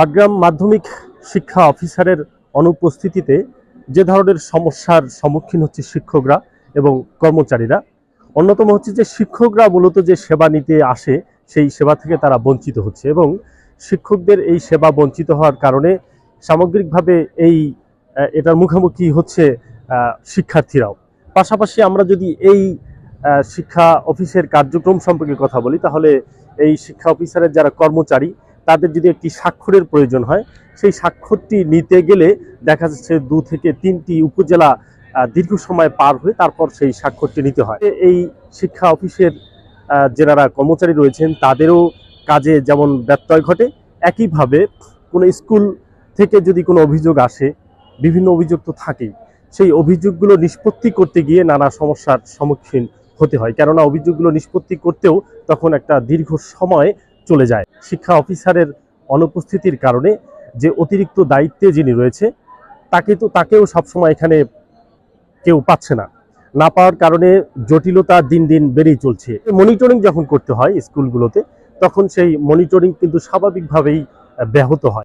পাটগ্রাম মাধ্যমিক শিক্ষা অফিসারের অনুপস্থিতিতে যে ধরনের সমস্যার সম্মুখীন হচ্ছে শিক্ষকরা এবং কর্মচারীরা, অন্যতম হচ্ছে যে শিক্ষকরা মূলত যে সেবা নিতে আসে সেই সেবা থেকে তারা বঞ্চিত হচ্ছে এবং শিক্ষকদের এই সেবা বঞ্চিত হওয়ার কারণে সামগ্রিকভাবে এই এটার মুখোমুখি হচ্ছে শিক্ষার্থীরাও। পাশাপাশি আমরা যদি এই শিক্ষা অফিসের কার্যক্রম সম্পর্কে কথা বলি, তাহলে এই শিক্ষা অফিসারের যারা কর্মচারী তাদের যদি একটি স্বাক্ষরের প্রয়োজন হয়, সেই স্বাক্ষরটি নিতে গেলে দেখা যাচ্ছে দু থেকে তিনটি উপজেলা দীর্ঘ সময় পার হয়ে তারপর সেই স্বাক্ষরটি নিতে হয়। এই শিক্ষা অফিসের যারা কর্মচারী রয়েছেন, তাদেরও কাজে যেমন ব্যত্যয় ঘটে, একইভাবে কোনো স্কুল থেকে যদি কোনো অভিযোগ আসে, বিভিন্ন অভিযোগ তো থাকেই, সেই অভিযোগগুলো নিষ্পত্তি করতে গিয়ে নানা সমস্যার সম্মুখীন হতে হয়। কেননা অভিযোগগুলো নিষ্পত্তি করতেও তখন একটা দীর্ঘ সময় চলে যায়। শিক্ষা অফিসারের অনুপস্থিতির কারণে যে অতিরিক্ত দায়িত্বে যিনি রয়েছে, তাকে তো তাকেও সবসময় এখানে কেউ পাচ্ছে না। না পাওয়ার কারণে জটিলতা দিন দিন বেড়েই চলছে। মনিটরিং যখন করতে হয় স্কুলগুলোতে, তখন সেই মনিটরিং কিন্তু স্বাভাবিকভাবেই ব্যাহত হয়।